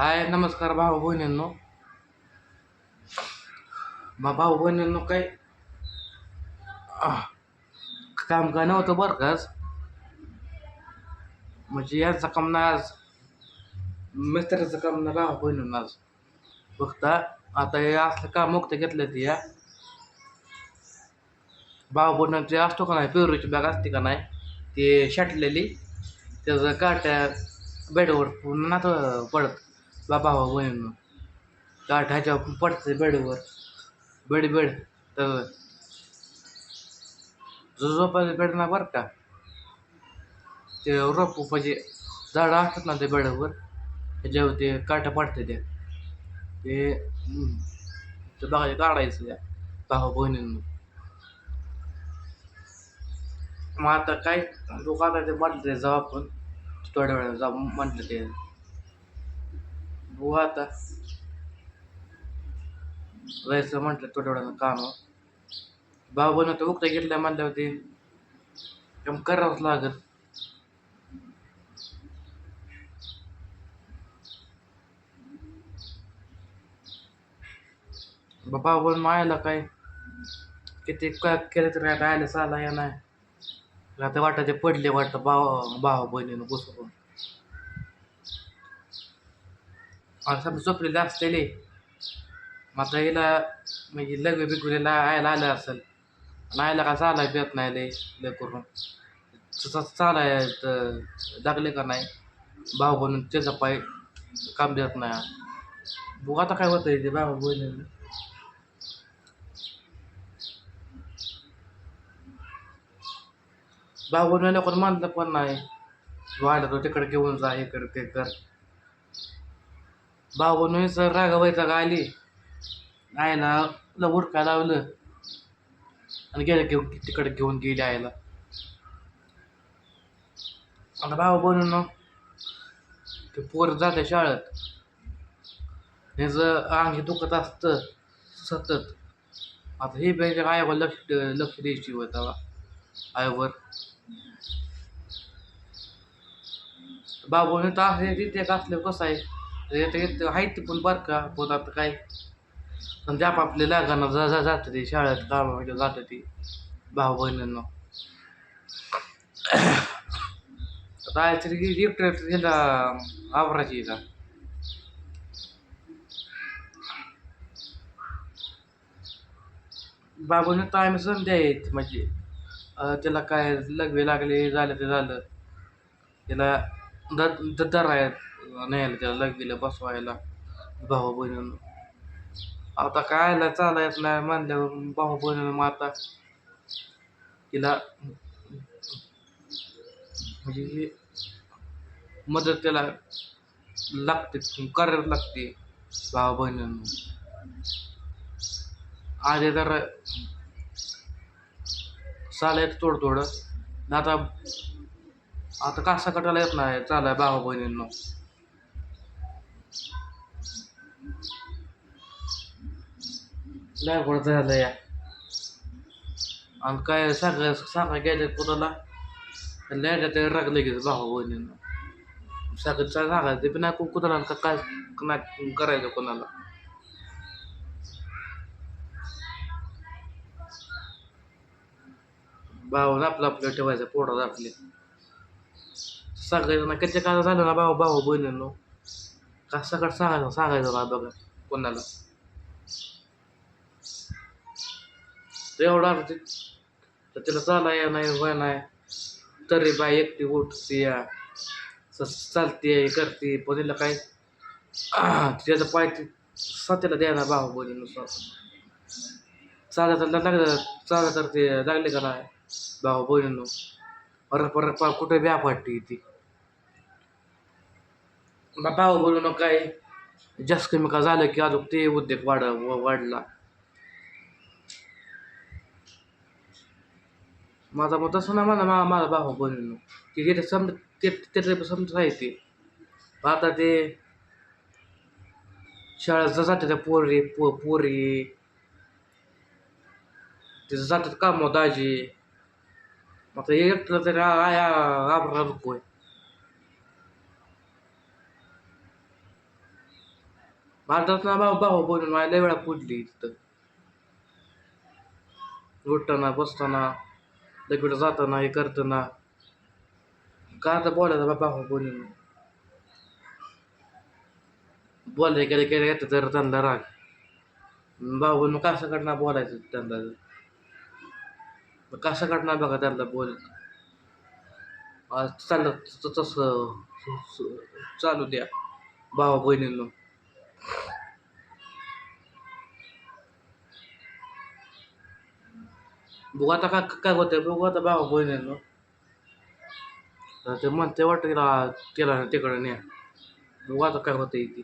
हाय नमस्कार भाऊ बहिणींनो. मग भाऊ बहिणींनो काय काम काय नव्हतं बरं काच म्हणजे यांचं काम नाही आज मिस्त्रीचं काम नाही भाऊ बहिणींना आज. फक्त आता हे असलं काम मुक्त घेतलं ते या. भाऊ बहिणींचे असतो का नाही पेरूची बॅग असते का नाही ते शाटलेली त्याचं काट्या बेडवर पुन्हा पडत. बाबा भाऊ बहिणींनो काठ ह्याच्यावर पडते बेडवर. Bed bed. तर जो झोपायचं बेड ना बरं का? ते रोप म्हणजे झाडं असतात ना ते बेडवर त्याच्यावर ते काट्या पडते ते ते बघायचं काढायचं त्या भावा बहिणींना. मग आता काय? लोक आता ते म्हटलं जाऊ आपण. थोड्या वेळा जाऊ म्हटलं ते. हो आता. जायचं म्हटलं थोड्या काम. बाबानं तर उगता घेतल्या म्हणल्यावर ते काम करावंच लागत बाबा बहिण मायला काय? किती काय केलं तरी आता आयला चाला या नाही आता वाटायचे पडले वाटतं भाव भाऊ बहिणीनं बसून आणि समजा झोपलेले असलेले मग आता हिला म्हणजे लग्न बिगुलेला आयला आलं असेल आणि आयला का चालाय देत नाही लय लय करून तसं चालाय तर लागले का नाही भाऊ बनून त्याचा पाय काम देत नाही बघू आता काय होतं ते भाऊ बहिणीनं भाऊ बहिणीला कोण मानलं पण नाही वाढत तो तिकडे घेऊन जा हे ते कर भाऊ सर रागावायचा का आली? आयला ला उरका लावलं. आणि गेलं घेऊन तिकडे घेऊन गेली आयला आता बाबा बनून ते पोर जाते शाळेत. ह्याचं अंग हे दुखत असतं सतत. आता हे पाहिजे आयावर लक्ष लक्ष द्यायची होता आयावर बाबू तर असले तिथे असले कसं आहे? येतं येतं आहे ते पण बरं का पण आता काय? समजा आपापले लागाना जा जा जातं ते शाळेत कामामध्ये जातं ते भाऊ बहिणींना. आता आहे तरी गिफ्ट ह्याला आवराची का? बाबूने टाईम संध्या येत म्हणजे. त्याला काय लगवे लागले झालं ते झालं. त्याला द दर आहेत न्यायला त्याला लगवीला बसवायला. भाऊ बहिणीनं. आता कायला चालायच नाही म्हणल्यावर भाऊ बहिणीनं मग आता तिला म्हणजे हे मदत त्याला लागते करायला लागते भाऊ बहिणींना. आधी तर चालायचं थोडं थोडं आता आता कासा कटायला येत नाही? चालाय भावा बहिणींनो. लय गोड झालं या. आणि काय सांगा सांगा गेले कुणाला? लय ते राग लगेच भाऊ बहिणींना. सांगत सांगायचं ते पण नाही कु- कुणाला का काय नाही करायचं कोणाला. भाऊ आपलं आपलं ठेवायचं पोटात आपले. सांगायचं ना कच्च्या काय झालं ना भाऊ भाऊ बहिणींनो का सकाळ सांगायचं सांगायचं ना बघा कोणाला तर एवढा ते तर तिला चाला या नाही व्हाय नाही तरी बाई एकटी उठते या स- चालते करते पण तिला काय त्याचं पाय ते स्वतःला द्यायला भाऊ बहिणींनो बहिणीनुसार तर लागलं चालत तर ते लागले का नाही भाऊ बहिणींनो परत परत पा कुठे ब्या पडते ती मग भाऊ बोलून काय जास्त कमी का झालं की अजून ते उद्योग वाढ वाढला माझा मग तसं ना मला मा माझा बाबा बोलून की तिथे समज ते त्याचं समजत आहे ते आता ते शाळेत जाते त्या पोरी पो पोरी तिथं जातात कामं दाजी मग एकटं तरी आया आबरा नको भारतात ना भाऊ भाऊ बोलून मला लय वेळा पुजली तिथं उठताना बसताना तिकडं जाताना हे करताना. का आता बोलायचं बा भाऊ बोलून? बोलाय गेले गेले येतं तर त्यांना राग. भाऊ बोलून कसं कडनं बोलायचं त्यांना? मग कसं कडनं बघा त्यांना बोल आज चाललं तसं चालू द्या. भावा बहिणींना. बघू आता काय काय होतंय बघू आता भावा बहिणींनो. तर ते म्हणते वाटतं तिला तिला तिकडं न्या. बघू आता काय होतं ती?